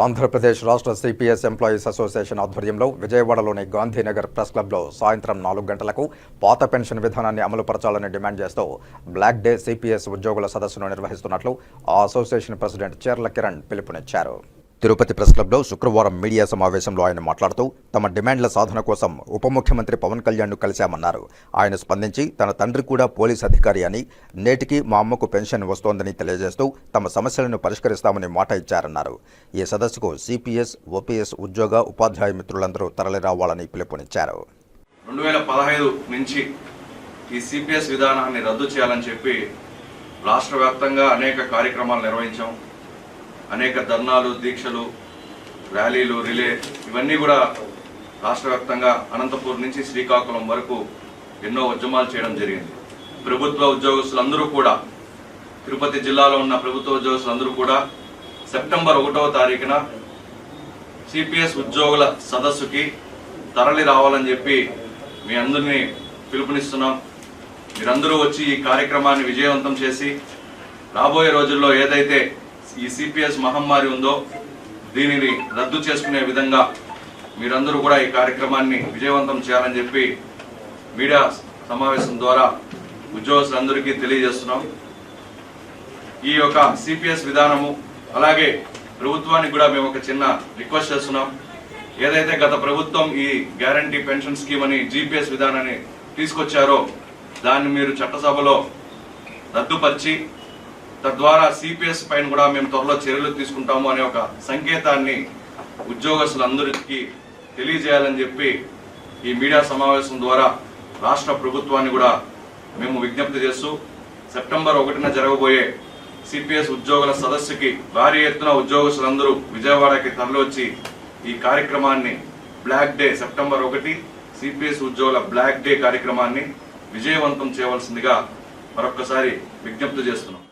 ఆంధ్రప్రదేశ్ రాష్ట్ర CPS employees association ఆధ్వర్యంలో విజయవాడలోని గాంధీనగర్ ప్రెస్ క్లబ్లో సాయంత్రం నాలుగు గంటలకు పాత పెన్షన్ విధానాన్ని అమలుపరచాలని డిమాండ్ చేస్తూ బ్లాక్ డే సిపిఎస్ ఉద్యోగుల సదస్సును నిర్వహిస్తున్నట్లు ఆ అసోసియేషన్ ప్రెసిడెంట్ చీర్ల కిరణ్ పిలుపునిచ్చారు. తిరుపతి ప్రెస్ క్లబ్లో శుక్రవారం మీడియా సమావేశంలో ఆయన మాట్లాడుతూ తమ డిమాండ్ల సాధన కోసం ఉప ముఖ్యమంత్రి పవన్ కళ్యాణ్ను కలిశామన్నారు. ఆయన స్పందించి తన తండ్రి కూడా పోలీస్ అధికారి అని నేటికి మా అమ్మకు పెన్షన్ వస్తోందని తెలియజేస్తూ తమ సమస్యలను పరిష్కరిస్తామని మాట ఇచ్చారన్నారు. ఈ సదస్సుకు సిపిఎస్ ఓపీఎస్ ఉద్యోగ ఉపాధ్యాయ మిత్రులందరూ తరలిరావాలని పిలుపునిచ్చారు. రెండు వేల పదహైదు నుంచి ఈ సిపిఎస్ విధానాన్ని రద్దు చేయాలని చెప్పి రాష్ట్ర వ్యాప్తంగా అనేక కార్యక్రమాలు నిర్వహించాం. అనేక ధర్నాలు దీక్షలు ర్యాలీలు రిలే ఇవన్నీ కూడా రాష్ట్ర వ్యాప్తంగా అనంతపూర్ నుంచి శ్రీకాకుళం వరకు ఎన్నో ఉద్యమాలు చేయడం జరిగింది. ప్రభుత్వ ఉద్యోగస్తులందరూ కూడా తిరుపతి జిల్లాలో ఉన్న ప్రభుత్వ ఉద్యోగస్తులందరూ కూడా సెప్టెంబర్ ఒకటవ తారీఖున సిపిఎస్ ఉద్యోగుల సదస్సుకి తరలి రావాలని చెప్పి మీ అందరినీ పిలుపునిస్తున్నాం. మీరందరూ వచ్చి ఈ కార్యక్రమాన్ని విజయవంతం చేసి రాబోయే రోజుల్లో ఏదైతే ఈ సిపిఎస్ మహమ్మారి ఉందో దీనిని రద్దు చేసుకునే విధంగా మీరందరూ కూడా ఈ కార్యక్రమాన్ని విజయవంతం చేయాలని చెప్పి మీడియా సమావేశం ద్వారా ఉద్యోగస్తులందరికీ తెలియజేస్తున్నాం. ఈ యొక్క సిపిఎస్ విధానము అలాగే ప్రభుత్వానికి కూడా మేము ఒక చిన్న రిక్వెస్ట్ చేస్తున్నాం. ఏదైతే గత ప్రభుత్వం ఈ గ్యారంటీ పెన్షన్ స్కీమ్ అని జీపీఎస్ విధానాన్ని తీసుకొచ్చారో దాన్ని మీరు చట్టసభలో రద్దుపరిచి తద్వారా సిపిఎస్ పైన కూడా మేము త్వరలో చర్యలు తీసుకుంటాము అనే ఒక సంకేతాన్ని ఉద్యోగస్తులందరికీ తెలియజేయాలని చెప్పి ఈ మీడియా సమావేశం ద్వారా రాష్ట్ర ప్రభుత్వాన్ని కూడా మేము విజ్ఞప్తి చేస్తూ సెప్టెంబర్ ఒకటిన జరగబోయే సిపిఎస్ ఉద్యోగుల సదస్సుకి భారీ ఎత్తున ఉద్యోగస్తులందరూ విజయవాడకి తరలివచ్చి ఈ కార్యక్రమాన్ని బ్లాక్ డే సెప్టెంబర్ ఒకటి సిపిఎస్ ఉద్యోగుల బ్లాక్ డే కార్యక్రమాన్ని విజయవంతం చేయవలసిందిగా మరొక్కసారి విజ్ఞప్తి చేస్తున్నాం.